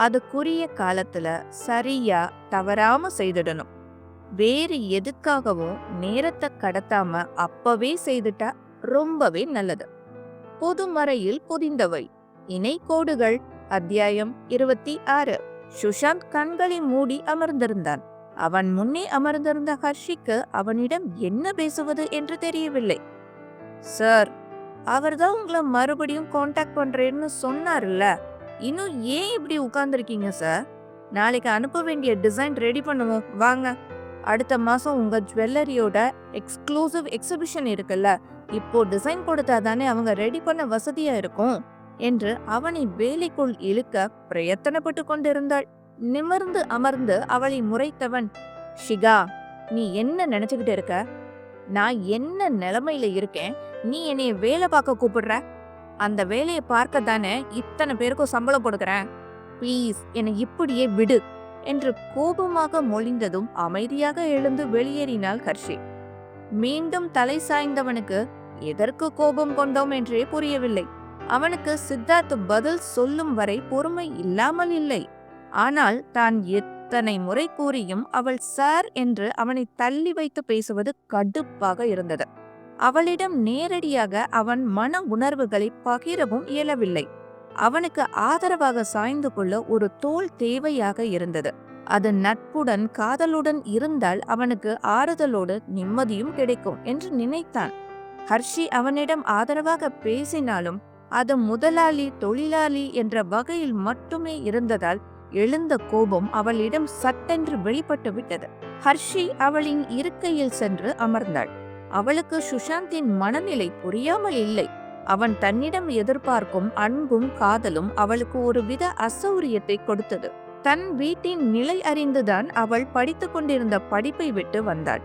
அதுக்குரிய காலத்துல சரியா தவறாம செய்திடணும். வேறு எதுக்காகவும் நேரத்தை கடத்தாம அப்பவே செய்துட்டா ரொம்பவே நல்லது. பொதுமறையில் பொதிந்தவை. இணை கோடுகள். அத்தியாயம் இருபத்தி ஆறு. சுஷாந்த் கண்களை மூடி அமர்ந்திருந்தான். அவன் முன்னே அமர்ந்திருந்த ஹர்ஷிக்கு அவனிடம் என்ன பேசுவது என்று தெரியவில்லை. சார் அவர்தான் உங்களை மறுபடியும் காண்டாக்ட் பண்றேன்னு சொன்னார்ல. இன்னும் ஏன் இப்படி உட்கார்ந்துருக்கீங்க சார்? நாளைக்கு அனுப்ப வேண்டிய டிசைன் ரெடி பண்ணுவோம் வாங்க. அடுத்த மாதம் உங்கள் ஜுவல்லரியோட எக்ஸ்க்ளூசிவ் எக்ஸிபிஷன் இருக்குல்ல இப்போ டிசைன் கொடுத்தா தானே அவங்க ரெடி பண்ண வசதியாக இருக்கும் என்று அவனை வேலைக்குள் இழுக்க பிரயத்தனப்பட்டு கொண்டிருந்தாள். நிமிர்ந்து அமர்ந்து அவளை முறைத்தவன் ஷிகா நீ என்ன நினைச்சுக்கிட்டு இருக்க? நான் என்ன நிலைமையில இருக்கேன்? நீ என்னைய வேலை பார்க்க கூப்பிடுற? அந்த வேலையை பார்க்க தானே இத்தனை பேருக்கும் சம்பளம் கொடுக்குறேன். ப்ளீஸ் என்னை இப்படியே விடு என்று கோபமாக மொழிந்ததும் அமைதியாக எழுந்து வெளியேறினாள் ஹர்ஷி. மீண்டும் தலை சாய்ந்தவனுக்கு எதற்கு கோபம் கொண்டோம் என்றே புரியவில்லை. அவனுக்கு சித்தார்த் பதில் சொல்லும் வரை பொறுமை இல்லாமல் இல்லை. ஆனால் தான் எத்தனை முறை கூறியும் அவள் சார் என்று அவனை தள்ளி வைத்து பேசுவது கடுப்பாக இருந்தது. அவளிடம் நேரடியாக அவன் மன உணர்வுகளை பகிரவும் இயலவில்லை. அவனுக்கு ஆதரவாக சாய்ந்து கொள்ள ஒரு தோல் தேவையாக இருந்தது. அது நட்புடன் காதலுடன் இருந்தால் அவனுக்கு ஆறுதலோடு நிம்மதியும் கிடைக்கும் என்று நினைத்தான். ஹர்ஷி அவனிடம் ஆதரவாக பேசினாலும் அது முதலாளி தொழிலாளி என்ற வகையில் மட்டுமே இருந்ததால் எழுந்த கோபம் அவளிடம் சட்டென்று வெளிப்பட்டு விட்டது ஹர்ஷி அவளின் இருக்கையில் சென்று அமர்ந்தாள். அவளுக்கு சுஷாந்தின் மனநிலை புரியாமல் இல்லை. அவன் தன்னிடம் எதிர்பார்க்கும் அன்பும் காதலும் அவளுக்கு ஒரு வித அசௌரியத்தை கொடுத்தது. தன் வீட்டின் நிலை அறிந்துதான் அவள் படித்துக் கொண்டிருந்த படிப்பை விட்டு வந்தாள்.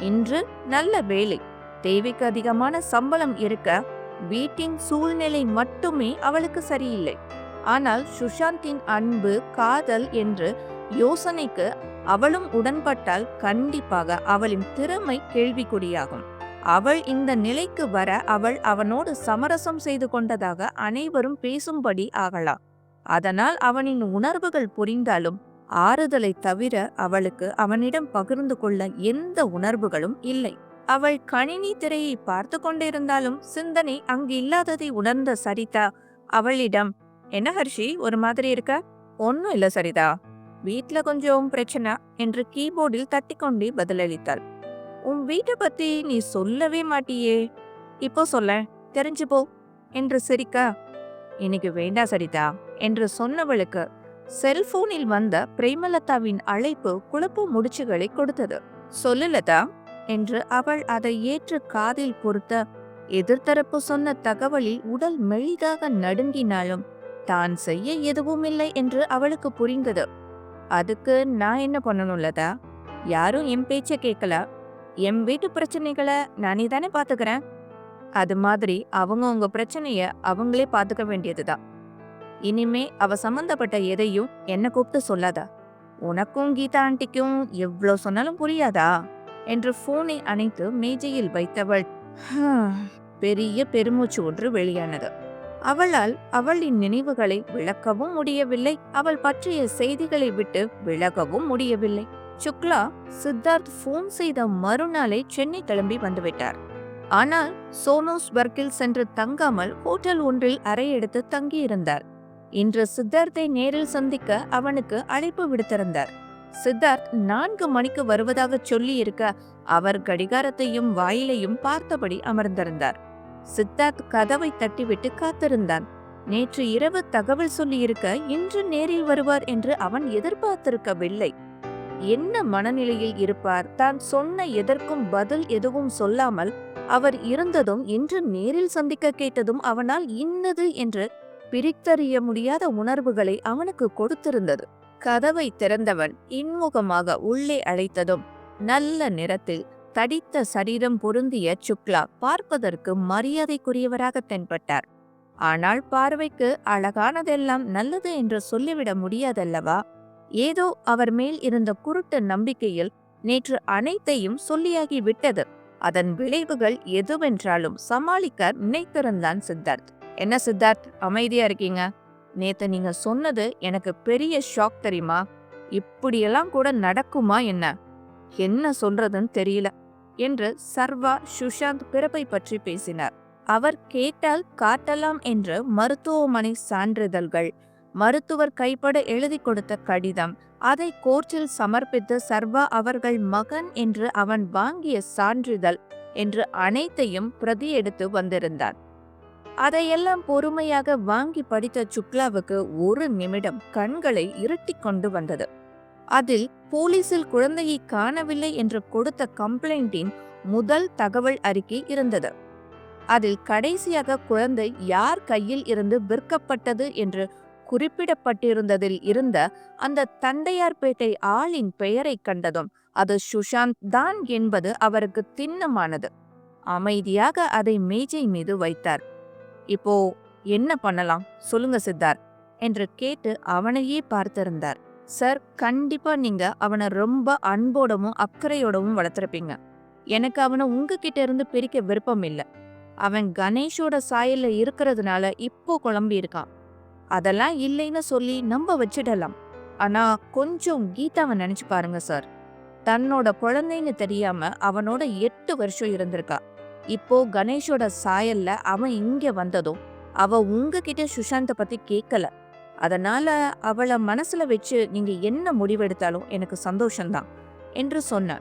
இன்று நல்ல வேலை. தேவைக்கு அதிகமான சம்பளம் இருக்க வீட்டின் சூழ்நிலை மட்டுமே அவளுக்கு சரியில்லை. ஆனால் சுஷாந்தின் அன்பு காதல் என்று யோசனைக்கு அவளும் உடன்பட்டால் கண்டிப்பாக அவளின் திறமை கேள்விக்குறியாகும். அவள் இந்த நிலைக்கு வர அவள் அவனோடு சமரசம் செய்து கொண்டதாக அனைவரும் பேசும்படி ஆகலாம். அதனால் அவனின் உணர்வுகள் புரிந்தாலும் ஆறுதலை தவிர அவளுக்கு அவனிடம் பகிர்ந்து கொள்ள எந்த உணர்வுகளும் இல்லை. அவள் கணினி திரையை பார்த்து கொண்டிருந்தாலும் சிந்தனை அங்கு இல்லாததை உணர்ந்த சரிதா அவளிடம் என்ன ஹர்ஷி ஒரு மாதிரி இருக்க? ஒன்னும் இல்ல சரிதா. வீட்ல கொஞ்சம் பிரச்சனை என்று கீபோர்டில் தட்டிக்கொண்டே பதிலளித்தாள். உன் வீட்டை பத்தி நீ சொல்லவே மாட்டியே. இப்போ சொல்ல தெரிஞ்சு போ என்று சிரிக்க. இன்னைக்கு வேண்டா சரிதா என்று சொன்னவளுக்கு செல்போனில் வந்த பிரேமலதாவின் அழைப்பு குழப்ப முடிச்சுகளை கொடுத்தது. சொல்லு லதா என்று அவள் அதை ஏற்று காதில் பொருத்த எதிர்த்தரப்பு சொன்ன தகவலில் உடல் மெலிதாக நடுங்கினாலும் தான் செய்ய எதுவும் இல்லை என்று அவளுக்கு புரிந்தது. அதுக்கு நான் என்ன பண்ணணும் லதா? யாரும் என் பேச்ச கேட்கல. என் வீட்டு பிரச்சனைகளை நானே தானே பார்த்துக்கிறேன் அது மாதிரி அவங்க உங்க பிரச்சனைய அவங்களே பார்த்துக்க வேண்டியதுதான். இனிமே அவ சம்மந்தப்பட்ட எதையும் என்ன கூப்பிட்டு சொல்லாதா. உனக்கும் கீதா ஆண்டிக்கும் எவ்வளோ சொன்னாலும் புரியாதா? என்று போனை அணைத்து மேஜையில் வைத்தவள் பெரிய பெருமூச்சு ஒன்று வெளியானது. அவளால் அவளின் நினைவுகளை விளக்கவும் முடியவில்லை. அவள் பற்றிய செய்திகளை விட்டு விலகவும் முடியவில்லை. சுக்லா சித்தார்த் போன் செய்த மறுநாளே சென்னை கிளம்பி வந்துவிட்டார். ஆனால் சோனோஸ்பர்கில் சென்று தங்காமல் ஹோட்டல் ஒன்றில் அறை எடுத்து தங்கியிருந்தார். இன்று சித்தார்த்தை நேரில் சந்திக்க அவனுக்கு அழைப்பு விடுத்திருந்தார். சித்தார்த் நான்கு மணிக்கு வருவதாக சொல்லி இருக்க அவர் கடிகாரத்தையும் வாயிலையும் பார்த்தபடி அமர்ந்திருந்தார். சித்தார்த் கதவை தட்டிவிட்டு காத்திருந்தான். நேற்று இரவு தகவல் சொல்லியிருக்க இன்று நேரில் வருவார் என்று அவன் எதிர்பார்த்திருக்கவில்லை. என்ன மனநிலையில் இருப்பார்? தான் சொன்ன எதற்கும் பதில் எதுவும் சொல்லாமல் அவர் இருந்ததும் இன்று நேரில் சந்திக்க கேட்டதும் அவனால் இன்னது என்று பிரித்தறிய முடியாத உணர்வுகளை அவனுக்கு கொடுத்திருந்தது. கதவை திறந்தவன் இன்முகமாக உள்ளே அழைத்ததும் நல்ல நிறத்தில் தடித்த சரீரம் பொருந்திய சுக்லா பார்ப்பதற்கு மரியாதைக்குரியவராக தென்பட்டார். ஆனால் பார்வைக்கு அழகானதெல்லாம் நல்லது என்று சொல்லிவிட முடியாதல்லவா? ஏதோ அவர் மேல் இருந்த குருட்டு நம்பிக்கையில் நேற்று அனைத்தையும் சொல்லியாகி விட்டது. அதன் விளைவுகள் எதுவென்றாலும் சமாளிக்க நினைத்திருந்தான் சித்தார்த். என்ன சித்தார்த் அமைதியா இருக்கீங்க? நேத்து நீங்க சொன்னது எனக்கு பெரிய ஷாக் தெரியுமா? இப்படியெல்லாம் கூட நடக்குமா என்ன? என்ன சொல்றதுன்னு தெரியல. என்று சர்வா சுஷாந்த் பிறப்பை பற்றி பேசினார். அவர் கேட்டால் காட்டலாம் என்று மருத்துவமனை சான்றிதழ்கள் மருத்துவர் கைப்பட எழுதி கொடுத்த கடிதம் அதை கோர்ட்டில் சமர்ப்பித்து சர்வா அவர்கள் மகன் என்று அவன் வாங்கிய சான்றிதழ் என்று அனைத்தையும் பிரதி எடுத்து வந்திருந்தான். அதையெல்லாம் பொறுமையாக வாங்கி படித்த சுக்லாவுக்கு ஒரு நிமிடம் கண்களை இருட்டிக் கொண்டு வந்தது. அதில் போலீசில் குழந்தையை காணவில்லை என்று கொடுத்த கம்ப்ளைண்டின் முதல் தகவல் அறிக்கை இருந்தது. அதில் கடைசியாக குழந்தை யார் கையில் இருந்து விற்கப்பட்டது என்று குறிப்பிடப்பட்டிருந்ததில் இருந்த அந்த தந்தையார்பேட்டை ஆளின் பெயரை கண்டதும் அது சுஷாந்த் தான் என்பது அவருக்கு திண்ணமானது. அமைதியாக அதை மேஜை மீது வைத்தார். இப்போ என்ன பண்ணலாம்? சொல்லுங்க சித்தார் என்று கேட்டு அவனையே பார்த்திருந்தார். சார் கண்டிப்பாக நீங்கள் அவனை ரொம்ப அன்போடவும் அக்கறையோடவும் வளர்த்துருப்பீங்க. எனக்கு அவனை உங்ககிட்ட இருந்து பிரிக்க விருப்பம் இல்லை. அவன் கணேஷோட சாயல்ல இருக்கிறதுனால இப்போ குழம்பி இருக்கான். அதெல்லாம் இல்லைன்னு சொல்லி நம்ப வச்சிடலாம். ஆனா கொஞ்சம் கீதாவை நினைச்சு பாருங்க சார். தன்னோட குழந்தைன்னு தெரியாம அவனோட எட்டு வருஷம் இருந்திருக்கா. இப்போ கணேஷோட சாயல்ல அவன் இங்க வந்ததும் அவ உங்ககிட்ட சுஷாந்த பத்தி கேட்கல அதனால அவளை மனசுல வச்சு நீங்க என்ன முடிவெடுத்தாலும் எனக்கு சந்தோஷம்தான் என்று சொன்னான்.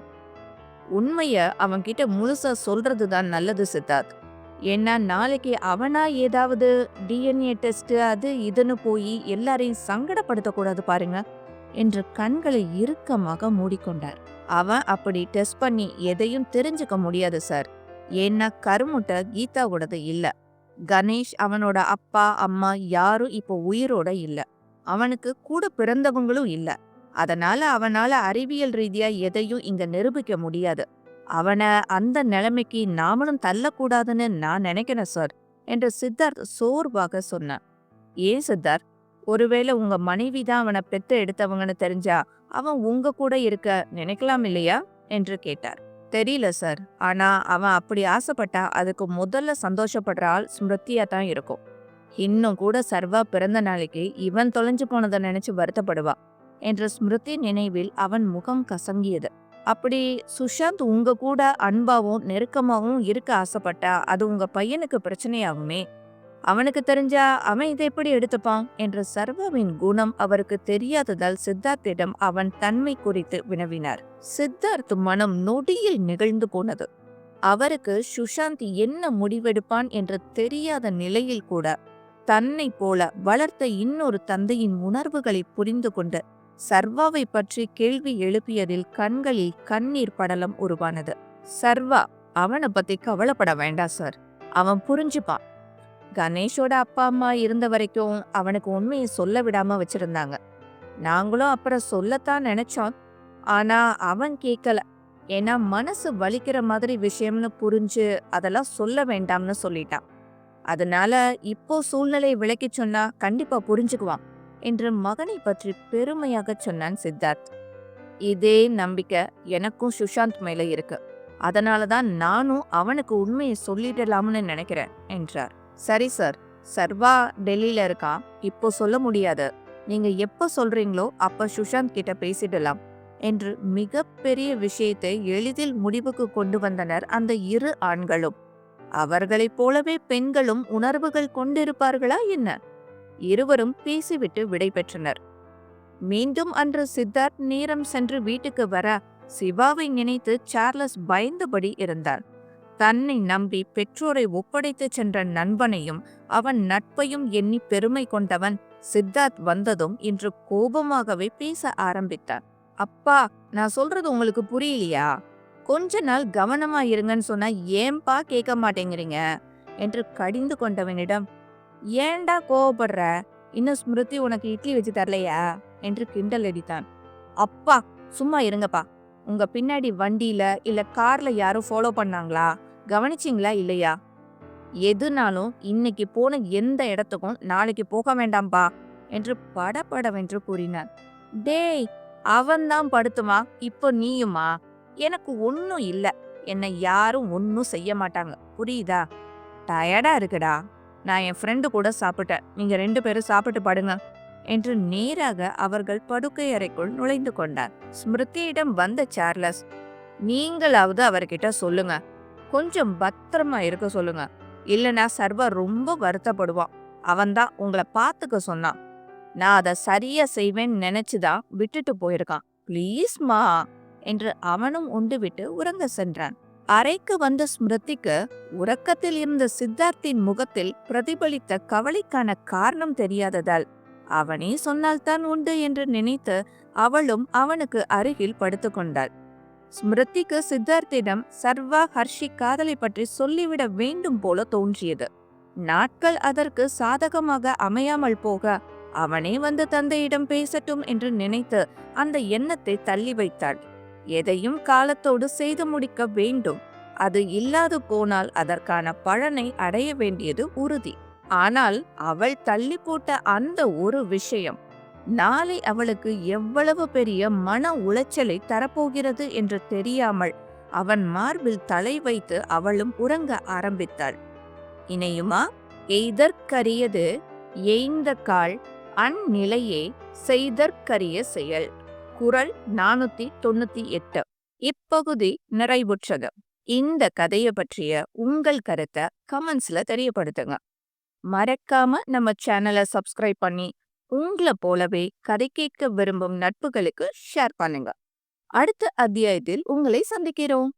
உண்மைய அவன்கிட்ட முழுசா சொல்றதுதான் நல்லது சித்தார்த். ஏன்னா நாளைக்கு அவனா ஏதாவது டிஎன்ஏ டெஸ்ட் அது இதுன்னு போய் எல்லாரையும் சங்கடப்படுத்தக்கூடாது பாருங்க என்று கண்களை இறுக்கமாக மூடிக்கொண்டார். அவன் அப்படி டெஸ்ட் பண்ணி எதையும் தெரிஞ்சுக்க முடியாது சார். ஏன்னா கருமுட்டை கீதாவோடது இல்லை. கணேஷ் அவனோட அப்பா அம்மா யாரும் இப்போ உயிரோட இல்லை. அவனுக்கு கூட பிறந்தவங்களும் இல்லை. அதனால அவனால அறிவியல் ரீதியா எதையும் இங்க நிரூபிக்க முடியாது. அவனை அந்த நிலைமைக்கு நாமளும் தள்ளக்கூடாதுன்னு நான் நினைக்கிறேன் சார் என்று சித்தார்த் சோர்வாக சொன்னான் ஏன் சித்தார்த்? ஒருவேளை உங்க மனைவி தான் அவனை பெற்று எடுத்தவங்கன்னு தெரிஞ்சா அவன் உங்க கூட இருக்க நினைக்கலாம் இல்லையா? என்று கேட்டார். தெரியல சார். ஆனா அவன் அப்படி ஆசைப்பட்டா அதுக்கு முதல்ல சந்தோஷப்படுற ஆள் ஸ்மிருதியா தான் இருக்கும். இன்னும் கூட சர்வா பிறந்த நாளைக்கு இவன் தொலைஞ்சு போனதை நினைச்சு வருத்தப்படுவா என்ற ஸ்மிருதி நினைவில் அவன் முகம் கசங்கியது. அப்படி சுஷாந்த் உங்க கூட அன்பாவும் நெருக்கமாகவும் இருக்க ஆசைப்பட்டா அது உங்க பையனுக்கு பிரச்சனையாகுமே. அவனுக்கு தெரிஞ்சா அவன் இதை எப்படி எடுத்துப்பான் என்ற சர்வாவின் குணம் அவருக்கு தெரியாததால் சித்தார்த்திடம் அவன் தன்மை குறித்து வினவினார். சித்தார்த் மனம் நொடியில் நிகழ்ந்து போனது. அவருக்கு சுஷாந்த் என்ன முடிவெடுப்பான் என்று தெரியாத நிலையில் கூட தன்னை போல வளர்த்த இன்னொரு தந்தையின் உணர்வுகளை புரிந்து கொண்டு சர்வாவை பற்றி கேள்வி எழுப்பியதில் கண்களில் கண்ணீர் படலம் உருவானது. சர்வா அவனை பத்தி கவலைப்பட வேண்டாம் சார். அவன் புரிஞ்சுப்பான். கணேஷோட அப்பா அம்மா இருந்த வரைக்கும் அவனுக்கு உண்மையை சொல்ல விடாம வச்சிருந்தாங்க. நாங்களும் அப்புறம் சொல்லத்தான் நினைச்சோம். ஆனா அவன் கேட்கல ஏன்னா மனசு வலிக்கிற மாதிரி விஷயம்னு புரிஞ்சு அதெல்லாம் சொல்ல வேண்டாம்னு சொல்லிட்டான். அதனால இப்போ சூழ்நிலை விளக்கி சொன்னா கண்டிப்பா புரிஞ்சுக்குவான் என்று மகனை பற்றி பெருமையாக சொன்னான் சித்தார்த். இதே நம்பிக்கை எனக்கும் சுஷாந்த் மேல இருக்கு. அதனாலதான் நானும் அவனுக்கு உண்மையை சொல்லிடலாம்னு நினைக்கிறேன் என்றார். சரி சார். சர்வா டெல்லியில் இருக்கான் இப்போ சொல்ல முடியாது. நீங்க எப்போ சொல்றீங்களோ அப்ப சுஷாந்த் கிட்ட பேசிடலாம். என்று மிகப்பெரிய விஷயத்தை எளிதில் முடிவுக்கு கொண்டு வந்தனர் அந்த இரு ஆண்களும். அவர்களைப் போலவே பெண்களும் உணர்வுகள் கொண்டிருப்பார்களா என்ன? இருவரும் பேசிவிட்டு விடை பெற்றனர். மீண்டும் அன்று சித்தார்த் நேரம் சென்று வீட்டுக்கு வர சிவாவை நினைத்து சார்லஸ் பயந்தபடி இருந்தார். தன்னை நம்பி பெற்றோரை ஒப்படைத்துச் சென்ற நண்பனையும் அவன் நட்பையும் எண்ணி பெருமை கொண்டவன் சித்தார்த் வந்ததும் இன்று கோபமாகவே பேச ஆரம்பித்தான். அப்பா நான் சொல்றது உங்களுக்கு புரியலையா? கொஞ்ச நாள் கவனமா இருங்கன்னு சொன்னா ஏன்பா கேட்க மாட்டேங்கிறீங்க? என்று கடிந்து கொண்டவனிடம் ஏன்டா கோவப்படுற? இன்னும் ஸ்மிருதி உனக்கு இட்லி வச்சு தரலையா? என்று கிண்டல் அடித்தான். அப்பா சும்மா இருங்கப்பா. உங்க பின்னாடி வண்டியில இல்ல கார்ல யாரும் ஃபாலோ பண்ணாங்களா? கவனிச்சிங்களா இல்லையா? எதுனாலும் இன்னைக்கு போன எந்த இடத்துக்கும் நாளைக்கு போக வேண்டாம்பா என்று படபடவென்று கூறினார். டேய் அவன்தான் படுத்துமா இப்போ நீயுமா? எனக்கு ஒன்றும் இல்லை என்னை யாரும் ஒன்றும் செய்ய மாட்டாங்க புரியுதா? டயர்டா இருக்குடா. நான் என் ஃப்ரெண்டு கூட சாப்பிட்டேன் நீங்க ரெண்டு பேரும் சாப்பிட்டு படுங்க என்று நேராக அவர்கள் படுக்கை அறைக்குள் நுழைந்து கொண்டார். ஸ்மிருதியிடம் வந்த சார்லஸ் நீங்களாவது அவர்கிட்ட சொல்லுங்க கொஞ்சம் பத்திரமா இருக்க சொல்லுங்க. இல்லைனா சர்வா ரொம்ப வருத்தப்படுவான். அவன்தான் உங்களை பார்த்துக்க சொன்னான். நான் அதை சரியா செய்வேன்னு நினைச்சுதான் விட்டுட்டு போயிருக்கான். ப்ளீஸ்மா என்று அவனும் உண்டு விட்டு உறங்க சென்றான். அறைக்கு வந்த ஸ்மிருதிக்கு உறக்கத்தில் இருந்த சித்தார்த்தின் முகத்தில் பிரதிபலித்த கவலைக்கான காரணம் தெரியாததால் அவனே சொன்னால்தான் உண்டு என்று நினைத்து அவளும் அவனுக்கு அருகில் படுத்துக்கொண்டாள். ஸ்மிருதிக்கு சித்தார்த்திடம் சர்வா ஹர்ஷி காதலை பற்றி சொல்லிவிட வேண்டும் போல தோன்றியது. நாட்கள் அதற்கு சாதகமாக அமையாமல் போக அவனே வந்து தந்தையிடம் பேசட்டும் என்று நினைத்து அந்த எண்ணத்தை தள்ளி வைத்தாள். எதையும் காலத்தோடு செய்து முடிக்க வேண்டும். அது இல்லாது போனால் அதற்கான பலனை அடைய வேண்டியது உறுதி. ஆனால் அவள் தள்ளி போட்ட அந்த ஒரு விஷயம் நாளை அவளுக்கு எவ்வளவு பெரிய மன உளைச்சலை தரப்போகிறது என்று தெரியாமல் அவன் மார்பில் தலை வைத்து அவளும் உறங்க ஆரம்பித்தாள். இணையுமா எய்தற்கரியது எய்ந்த கால் அந்நிலையே செய்தற்கரிய செயல். குரல் நானூத்தி தொண்ணூத்தி எட்டு இப்பகுதி நிறைவுற்றது. இந்த கதையை பற்றிய உங்கள் கருத்தை கமெண்ட்ஸ்ல தெரியப்படுத்துங்க. மறக்காம நம்ம சேனலை சப்ஸ்கிரைப் பண்ணி உங்களை போலவே கதை கேட்க விரும்பும் நட்புகளுக்கு ஷேர் பண்ணுங்க. அடுத்த அத்தியாயத்தில் உங்களை சந்திக்கிறோம்.